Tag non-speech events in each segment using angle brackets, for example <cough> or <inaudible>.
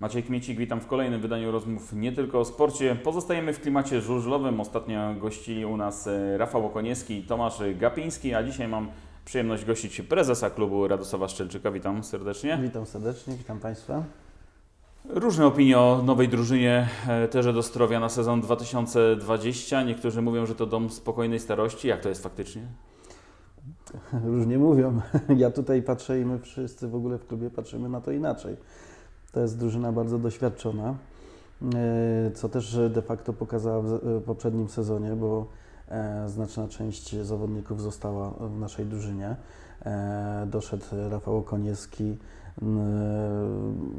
Maciej Kmiecik, witam w kolejnym wydaniu rozmów nie tylko o sporcie. Pozostajemy w klimacie żużlowym. Ostatnio gościli u nas e, Rafał Okoniewski i Tomasz Gapiński, a dzisiaj mam przyjemność gościć prezesa klubu Radosława Szczelczyka. Witam serdecznie. Witam serdecznie, witam Państwa. Różne opinie o nowej drużynie e, Terze do Zdrowia na sezon 2020. Niektórzy mówią, że to dom spokojnej starości. Jak to jest faktycznie? Różnie mówią. <laughs> Ja tutaj patrzę i my wszyscy w ogóle w klubie patrzymy na to inaczej. To jest drużyna bardzo doświadczona, e, co też de facto pokazała w w poprzednim sezonie, bo e, znaczna część zawodników została w naszej drużynie. E, Doszedł Rafał Koniewski,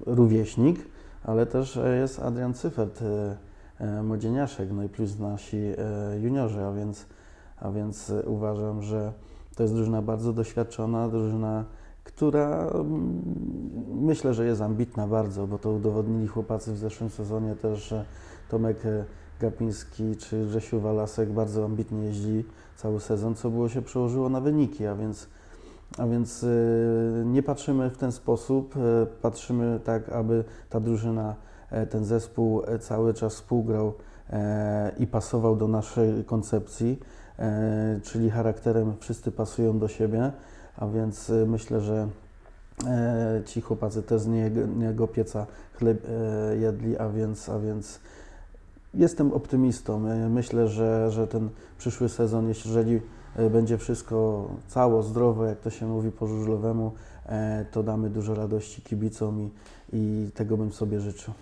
rówieśnik, ale też jest Adrian Cyfert, e, e, młodzieniaszek, no i plus nasi e, juniorzy, a więc, a więc uważam, że to jest drużyna bardzo doświadczona, drużyna, która mm, myślę, że jest ambitna bardzo, bo to udowodnili chłopacy w zeszłym sezonie też, że Tomek e, Gapiński czy Grzesiu Walasek bardzo ambitnie jeździ cały sezon, co było się przełożyło na wyniki, a więc, a więc e, nie patrzymy w ten sposób, e, patrzymy tak, aby ta drużyna, ten zespół cały czas współgrał i pasował do naszej koncepcji, czyli charakterem wszyscy pasują do siebie, a więc e, myślę, że e, ci chłopacy też z niego, niego pieca chleb e, jedli, a więc, a więc jestem optymistą. E, Myślę, że, że ten przyszły sezon, jeżeli będzie wszystko cało, zdrowe, jak to się mówi po żużlowemu, to damy dużo radości kibicom i, i tego bym sobie życzył.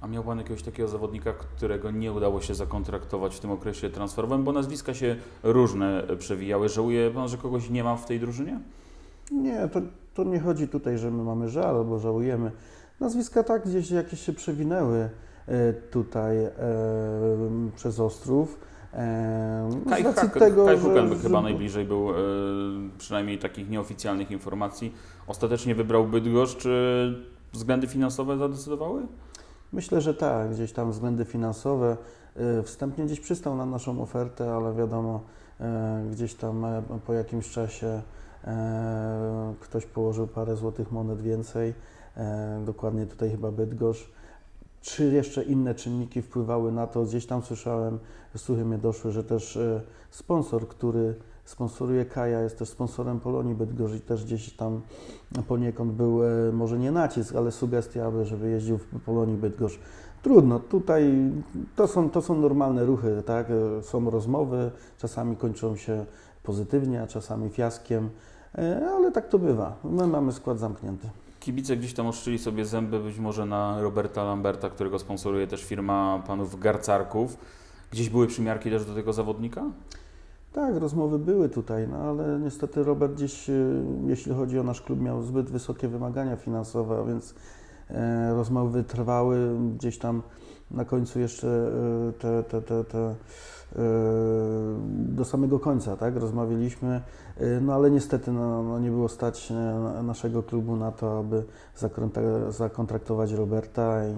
A miał Pan jakiegoś takiego zawodnika, którego nie udało się zakontraktować w tym okresie transferowym, bo nazwiska się różne przewijały. Żałuje Pan, że kogoś nie ma w tej drużynie? Nie, to, to nie chodzi tutaj, że my mamy żal albo żałujemy. Nazwiska tak gdzieś jakieś się przewinęły e, tutaj e, przez Ostrów. E, Hak, tego, Kai że- chyba najbliżej był, e, przynajmniej takich nieoficjalnych informacji. Ostatecznie wybrał Bydgoszcz. Czy względy finansowe zadecydowały? Myślę, że tak, gdzieś tam względy finansowe. e, Wstępnie gdzieś przystał na naszą ofertę, ale wiadomo, e, gdzieś tam e, po jakimś czasie ktoś położył parę złotych monet więcej. Dokładnie tutaj chyba Bydgoszcz. Czy jeszcze inne czynniki wpływały na to? Gdzieś tam słyszałem, słuchy mnie doszły, że też sponsor, który sponsoruje Kaja, jest też sponsorem Polonii Bydgoszcz i też gdzieś tam poniekąd był e, może nie nacisk, ale sugestia, aby żeby jeździł w Polonii Bydgoszcz. Trudno, tutaj to są, to są normalne ruchy, tak? E, Są rozmowy, czasami kończą się pozytywnie, a czasami fiaskiem, e, ale tak to bywa. My mamy skład zamknięty. Kibice gdzieś tam oszczyli sobie zęby być może na Roberta Lamberta, którego sponsoruje też firma panów Garcarków. Gdzieś były przymiarki też do tego zawodnika? Tak, rozmowy były tutaj, no ale niestety Robert gdzieś, e, jeśli chodzi o nasz klub, miał zbyt wysokie wymagania finansowe, a więc e, rozmowy trwały gdzieś tam na końcu jeszcze e, te, te, te, te e, do samego końca, tak, rozmawialiśmy, no ale niestety no, no nie było stać e, naszego klubu na to, aby zakontra- zakontraktować Roberta i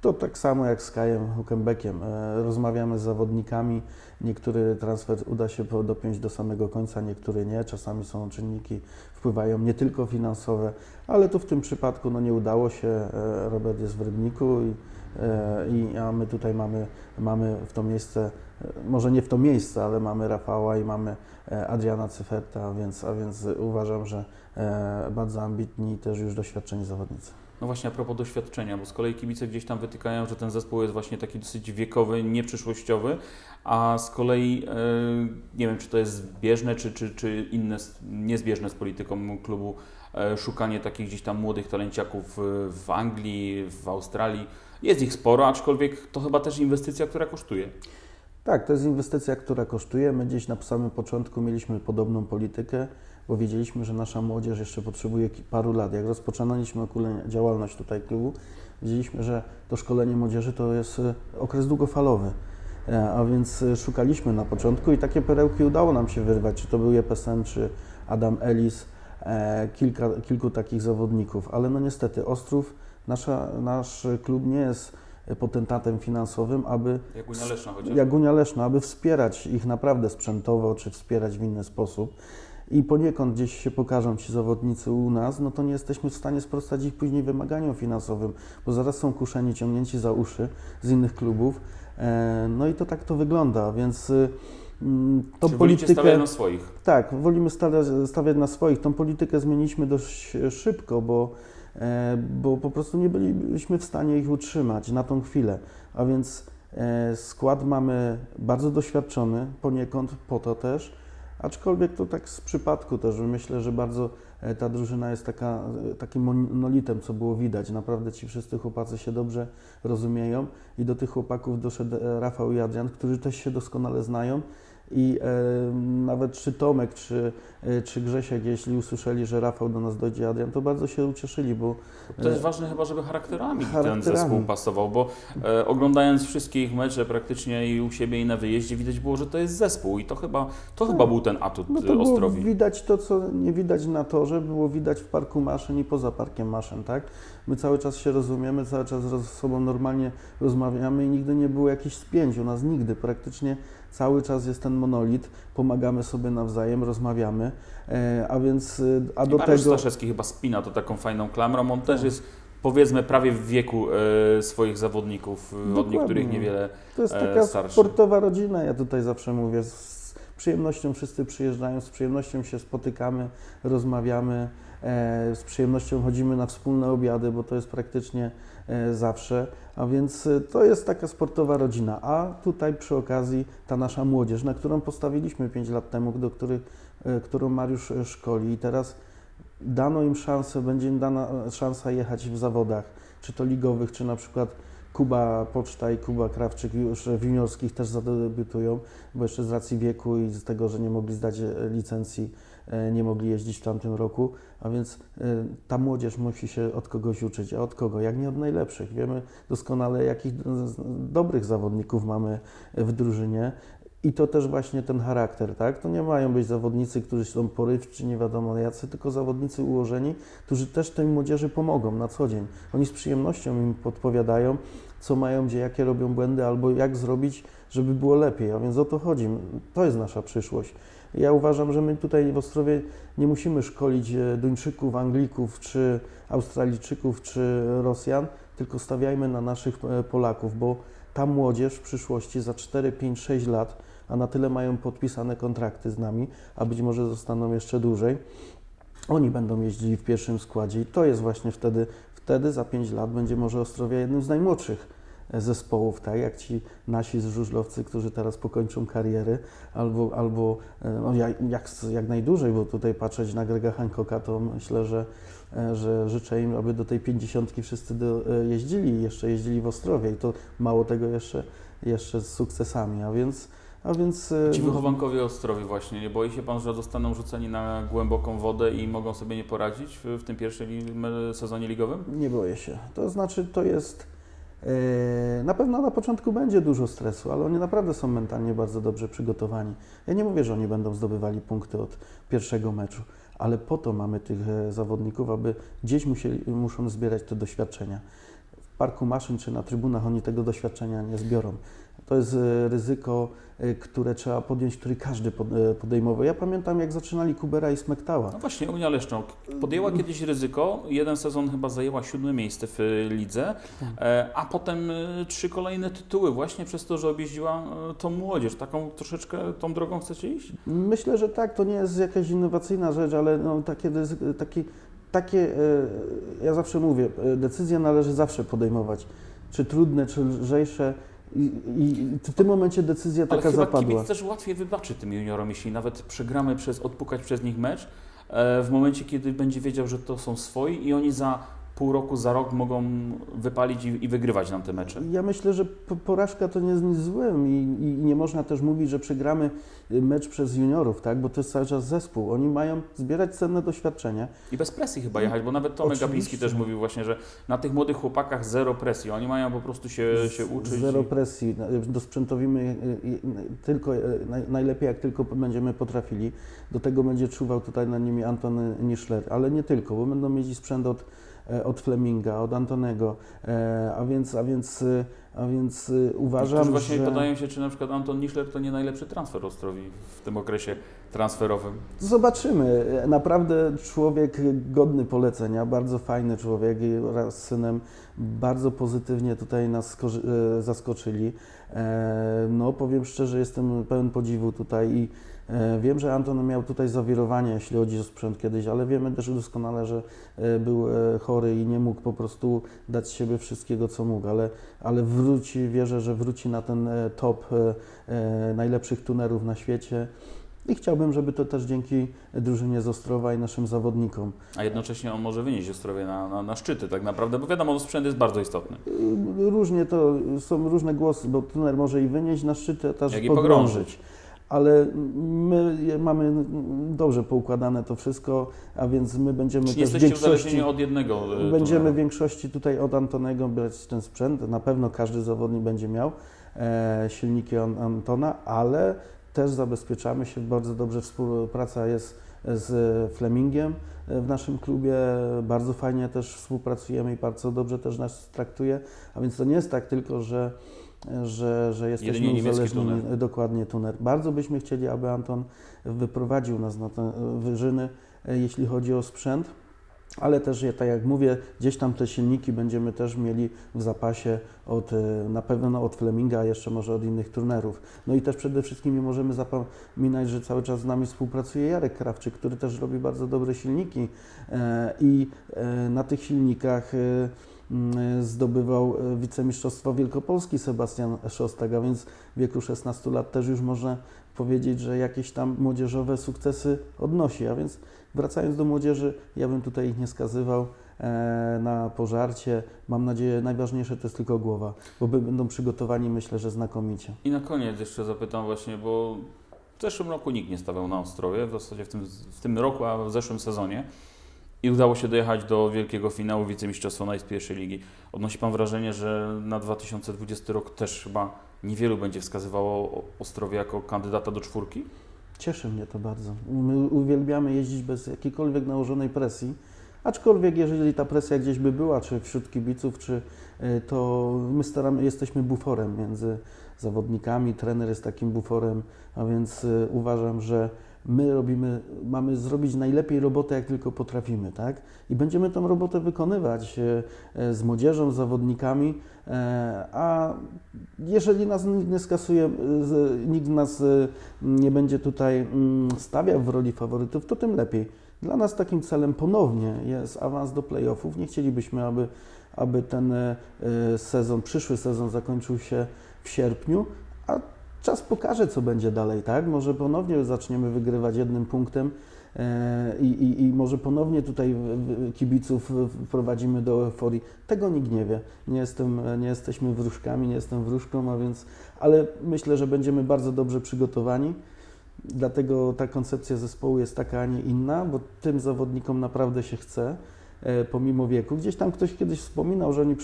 to tak samo jak z Kajem Hukenbeckiem. E, Rozmawiamy z zawodnikami, Niektóry transfer uda się dopiąć do samego końca, niektóry nie. Czasami są czynniki, wpływają nie tylko finansowe, ale tu w tym przypadku no, nie udało się. E, Robert jest w Rybniku, i, e, i, a my tutaj mamy, mamy w to miejsce, może nie w to miejsce, ale mamy Rafała i mamy Adriana Cyferta, a więc, a więc uważam, że bardzo ambitni też już doświadczeni zawodnicy. No właśnie a propos doświadczenia, bo z kolei kibice gdzieś tam wytykają, że ten zespół jest właśnie taki dosyć wiekowy, nieprzyszłościowy, a z kolei e, nie wiem, czy to jest zbieżne, czy, czy, czy inne, niezbieżne z polityką klubu e, szukanie takich gdzieś tam młodych talenciaków w Anglii, w Australii. Jest ich sporo, aczkolwiek to chyba też inwestycja, która kosztuje. Tak, to jest inwestycja, która kosztuje. My gdzieś na samym początku mieliśmy podobną politykę, bo wiedzieliśmy, że nasza młodzież jeszcze potrzebuje paru lat. Jak rozpoczynaliśmy działalność tutaj klubu, wiedzieliśmy, że to szkolenie młodzieży to jest e, okres długofalowy. E, A więc e, szukaliśmy na początku i takie perełki udało nam się wyrwać, czy to był Jepesen, czy Adam Ellis, kilka, kilku takich zawodników. Ale no niestety Ostrów, nasza, nasz klub nie jest potentatem finansowym, aby Jak Unia Leszna chociaż. Jagunia Leszno, aby wspierać ich naprawdę sprzętowo, czy wspierać w inny sposób. I poniekąd gdzieś się pokażą ci zawodnicy u nas, no to nie jesteśmy w stanie sprostać ich później wymaganiom finansowym, bo zaraz są kuszeni, ciągnięci za uszy z innych klubów. E, No i to tak to wygląda, więc y, mm, tą Czy politykę. stawiać na swoich? Tak, wolimy stawiać, stawiać na swoich. Tą politykę zmieniliśmy dość szybko, bo, e, bo po prostu nie byliśmy w stanie ich utrzymać na tą chwilę. A więc e, skład mamy bardzo doświadczony, poniekąd po to też, aczkolwiek to tak z przypadku też, myślę, że bardzo e, ta drużyna jest taka, e, takim monolitem, co było widać. Naprawdę ci wszyscy chłopacy się dobrze rozumieją i do tych chłopaków doszedł e, Rafał i Adrian, którzy też się doskonale znają i e, nawet czy Tomek, czy, e, czy Grzesiek, jeśli usłyszeli, że Rafał do nas dojdzie, Adrian, to bardzo się ucieszyli, bo To jest ważne chyba, żeby charakterami, ten Charakterami. zespół pasował, bo e, oglądając wszystkie ich mecze praktycznie i u siebie i na wyjeździe widać było, że to jest zespół i to chyba, to chyba był ten atut no e, to Ostrowi. widać to, co nie widać na torze, było widać w parku maszyn i poza parkiem maszyn, tak? My cały czas się rozumiemy, cały czas ze sobą normalnie rozmawiamy i nigdy nie było jakichś spięć u nas, nigdy. Praktycznie cały czas jest ten monolit, pomagamy sobie nawzajem, rozmawiamy, e, a więc, e, a I do Mariusz tego... Staszewski chyba spina to taką fajną klamrą, on też jest powiedzmy prawie w wieku e, swoich zawodników, e, od Dokładnie. niektórych niewiele. To jest taka starszy. sportowa rodzina, ja tutaj zawsze mówię. Z przyjemnością wszyscy przyjeżdżają, z przyjemnością się spotykamy, rozmawiamy, e, z przyjemnością chodzimy na wspólne obiady, bo to jest praktycznie zawsze. A więc e, to jest taka sportowa rodzina. A tutaj przy okazji ta nasza młodzież, na którą postawiliśmy 5 lat temu, do których, e, którą Mariusz e, szkoli i teraz dano im szansę, będzie im dana e, szansa jechać w zawodach, czy to ligowych, czy na przykład Kuba Poczta i Kuba Krawczyk już w juniorskich też zadebiutują, bo jeszcze z racji wieku i z tego, że nie mogli zdać e, licencji, e, nie mogli jeździć w tamtym roku, a więc e, ta młodzież musi się od kogoś uczyć. A od kogo? Jak nie od najlepszych. Wiemy doskonale, jakich dobrych zawodników mamy w drużynie. I to też właśnie ten charakter, tak? To nie mają być zawodnicy, którzy są porywczy, nie wiadomo jacy, tylko zawodnicy ułożeni, którzy też tej młodzieży pomogą na co dzień. Oni z przyjemnością im podpowiadają, co mają, gdzie, jakie robią błędy, albo jak zrobić, żeby było lepiej. A więc o to chodzi. To jest nasza przyszłość. Ja uważam, że my tutaj w Ostrowie nie musimy szkolić e, Duńczyków, Anglików, czy Australijczyków, czy Rosjan, tylko stawiajmy na naszych e, Polaków, bo ta młodzież w przyszłości za 4, 5, 6 lat, a na tyle mają podpisane kontrakty z nami, a być może zostaną jeszcze dłużej, oni będą jeździli w pierwszym składzie i to jest właśnie wtedy, wtedy za 5 lat będzie może Ostrowia jednym z najmłodszych zespołów, tak jak ci nasi żużlowcy, którzy teraz pokończą kariery, albo, albo e, no, jak, jak, jak najdłużej, bo tutaj patrzeć na Grega Hancocka, to myślę, że, e, że życzę im, aby do tej pięćdziesiątki wszyscy do, e, jeździli i jeszcze jeździli w Ostrowie i to mało tego jeszcze, jeszcze z sukcesami, a więc a więc Ci wychowankowie Ostrowi właśnie, nie boi się Pan, że zostaną rzuceni na głęboką wodę i mogą sobie nie poradzić w, w tym pierwszym sezonie ligowym? Nie boję się. To znaczy, to jest. E, Na pewno na początku będzie dużo stresu, ale oni naprawdę są mentalnie bardzo dobrze przygotowani. Ja nie mówię, że oni będą zdobywali punkty od pierwszego meczu, ale po to mamy tych e, zawodników, aby gdzieś musieli, muszą zbierać te doświadczenia. Parku maszyn czy na trybunach oni tego doświadczenia nie zbiorą. To jest e, ryzyko, e, które trzeba podjąć, który każdy e, podejmował. Ja pamiętam, jak zaczynali Kubera i Smektała. No właśnie, Unia Leszczą podjęła kiedyś ryzyko, jeden sezon chyba zajęła siódme miejsce w lidze, e, a potem trzy kolejne tytuły właśnie przez to, że objeździła tą młodzież. Taką troszeczkę tą drogą chcecie iść? Myślę, że tak, to nie jest jakaś innowacyjna rzecz, ale no, takie, taki, takie, e, ja zawsze mówię, e, decyzje należy zawsze podejmować, czy trudne, czy lżejsze. I, i w tym momencie decyzja Ale taka chyba zapadła. kibic też łatwiej wybaczy tym juniorom, jeśli nawet przegramy przez, odpukać przez nich mecz, e, w momencie, kiedy będzie wiedział, że to są swoi i oni za pół roku, za rok mogą wypalić i, i wygrywać nam te mecze. Ja myślę, że po- porażka to nie jest nic złym i, i nie można też mówić, że przegramy y, mecz przez juniorów, tak? bo to jest cały czas zespół. Oni mają zbierać cenne doświadczenia. I bez presji chyba jechać, bo nawet Tomek Oczywiście. Gapiński też mówił właśnie, że na tych młodych chłopakach zero presji. Oni mają po prostu się, się uczyć. Zero i- presji, dosprzętowimy y, y, tylko, y, naj- najlepiej jak tylko będziemy potrafili. Do tego będzie czuwał tutaj na nimi Anton Nischler, ale nie tylko, bo będą mieć i sprzęt od, od Fleminga, od Antonego, e, a więc, a więc, e, a więc e, uważam, Niektórzy właśnie że... pytają się, czy na przykład Anton Nischler to nie najlepszy transfer Ostrowi w tym okresie transferowym. Zobaczymy. Naprawdę człowiek godny polecenia, bardzo fajny człowiek i wraz z synem bardzo pozytywnie tutaj nas e, zaskoczyli. E, No powiem szczerze, jestem pełen podziwu tutaj i e, wiem, że Anton miał tutaj zawirowania, jeśli chodzi o sprzęt kiedyś, ale wiemy też doskonale, że e, był e, chory i nie mógł po prostu dać z siebie wszystkiego, co mógł, ale, ale wróci, wierzę, że wróci na ten e, top e, e, najlepszych tunerów na świecie. I chciałbym, żeby to też dzięki drużynie z Ostrowa i naszym zawodnikom. A jednocześnie on może wynieść Ostrowie na, na, na szczyty tak naprawdę, bo wiadomo, sprzęt jest bardzo istotny. Różnie to, są różne głosy, bo tuner może i wynieść na szczyty, a też pogrążyć. pogrążyć. Ale my mamy dobrze poukładane to wszystko, a więc my będziemy Czyli też większości... od jednego e, Będziemy w tunelu. większości tutaj od Antonego brać ten sprzęt. Na pewno każdy zawodnik będzie miał e, silniki An- Antona, ale też zabezpieczamy się. Bardzo dobrze współpraca jest z Flemingiem e, w naszym klubie. Bardzo fajnie też współpracujemy i bardzo dobrze też nas traktuje. A więc to nie jest tak tylko, że że, że jesteśmy Jedynie uzależnieni, tuner. dokładnie tuner. Bardzo byśmy chcieli, aby Anton wyprowadził nas na te wyżyny, e, jeśli chodzi o sprzęt. Ale też, tak jak mówię, gdzieś tam te silniki będziemy też mieli w zapasie od, e, na pewno od Fleminga, a jeszcze może od innych turnerów. No i też przede wszystkim nie możemy zapominać, że cały czas z nami współpracuje Jarek Krawczyk, który też robi bardzo dobre silniki e, i na tych silnikach zdobywał e, wicemistrzostwo Wielkopolski Sebastian Szostak, a więc w wieku 16 lat też już można powiedzieć, że jakieś tam młodzieżowe sukcesy odnosi, a więc wracając do młodzieży, ja bym tutaj ich nie skazywał e, na pożarcie. Mam nadzieję, najważniejsze to jest tylko głowa, bo będą przygotowani, myślę, że znakomicie. I na koniec jeszcze zapytam właśnie, bo w zeszłym roku nikt nie stawiał na Ostrowie, w zasadzie w tym, w tym roku, a w zeszłym sezonie. I udało się dojechać do wielkiego finału wicemistrzostwa Nice pierwszej ligi. Odnosi Pan wrażenie, że na 2020 rok też chyba niewielu będzie wskazywało Ostrowie jako kandydata do czwórki? Cieszy mnie to bardzo. My uwielbiamy jeździć bez jakiejkolwiek nałożonej presji, aczkolwiek jeżeli ta presja gdzieś by była, czy wśród kibiców, czy y, to my staramy, jesteśmy buforem między zawodnikami, trener jest takim buforem, a więc y, uważam, że my robimy, mamy zrobić najlepiej robotę, jak tylko potrafimy, tak? I będziemy tą robotę wykonywać y, z młodzieżą, z zawodnikami, e, a jeżeli nas nikt nie skasuje, nikt nas y, nie będzie tutaj mm, stawiał w roli faworytów, to tym lepiej. Dla nas takim celem ponownie jest awans do playoffów. Nie chcielibyśmy, aby, aby ten e, e, sezon, przyszły sezon zakończył się w sierpniu, a czas pokaże, co będzie dalej, tak? Może ponownie zaczniemy wygrywać jednym punktem e, i, i, i może ponownie tutaj kibiców wprowadzimy do euforii. Tego nikt nie wie. Nie, jestem, nie jesteśmy wróżkami, nie jestem wróżką, a więc, ale myślę, że będziemy bardzo dobrze przygotowani. Dlatego ta koncepcja zespołu jest taka, a nie inna, bo tym zawodnikom naprawdę się chce, e, pomimo wieku. Gdzieś tam ktoś kiedyś wspominał, że oni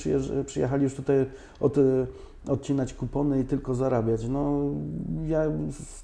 przyjechali już tutaj od, e, odcinać kupony i tylko zarabiać. No, ja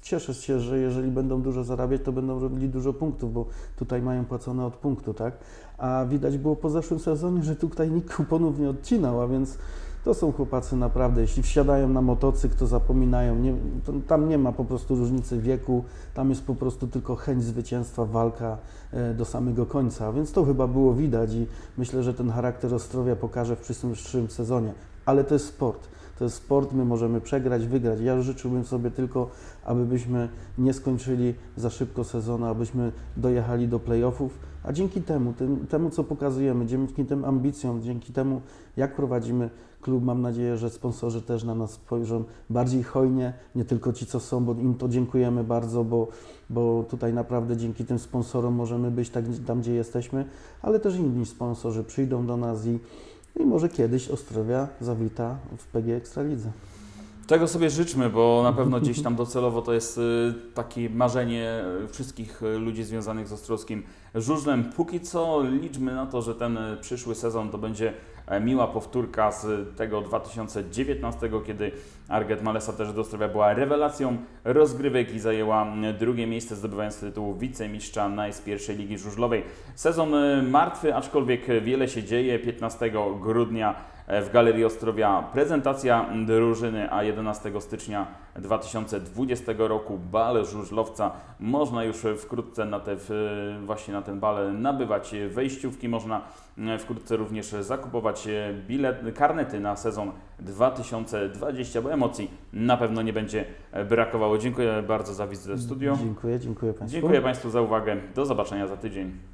cieszę się, że jeżeli będą dużo zarabiać, to będą robili dużo punktów, bo tutaj mają płacone od punktu, tak? A widać było po zeszłym sezonie, że tutaj nikt kuponów nie odcinał, a więc to są chłopacy naprawdę, jeśli wsiadają na motocykl, to zapominają, nie, to, tam nie ma po prostu różnicy wieku, tam jest po prostu tylko chęć zwycięstwa, walka e, do samego końca, więc to chyba było widać i myślę, że ten charakter Ostrowia pokaże w przyszłym sezonie, ale to jest sport. To jest sport, my możemy przegrać, wygrać. Ja życzyłbym sobie tylko, abyśmy nie skończyli za szybko sezonu, abyśmy dojechali do playoffów, a dzięki temu, tym, temu co pokazujemy, dzięki tym ambicjom, dzięki temu jak prowadzimy klub, mam nadzieję, że sponsorzy też na nas spojrzą bardziej hojnie, nie tylko ci, co są, bo im to dziękujemy bardzo, bo, bo tutaj naprawdę dzięki tym sponsorom możemy być tak, tam, gdzie jesteśmy, ale też inni sponsorzy przyjdą do nas i, i może kiedyś Ostrowia zawita w PG Ekstralidze. Czego sobie życzmy, bo na pewno gdzieś tam docelowo to jest y, takie marzenie wszystkich ludzi związanych z Ostrowskim żużlem. Póki co liczmy na to, że ten przyszły sezon to będzie miła powtórka z tego 2019, kiedy Arget Malesa też do Ostrowia była rewelacją rozgrywek i zajęła y, drugie miejsce, zdobywając tytuł wicemistrza NICE pierwszej ligi żużlowej. Sezon y, martwy, aczkolwiek wiele się dzieje. 15 grudnia w Galerii Ostrowia prezentacja drużyny, a 11 stycznia 2020 roku bal żużlowca. Można już wkrótce na te, właśnie na ten bal nabywać wejściówki, można wkrótce również zakupować bilet, karnety na sezon 2020, bo emocji na pewno nie będzie brakowało. Dziękuję bardzo za wizytę w studio. Dziękuję, dziękuję Państwu. Dziękuję Państwu za uwagę. Do zobaczenia za tydzień.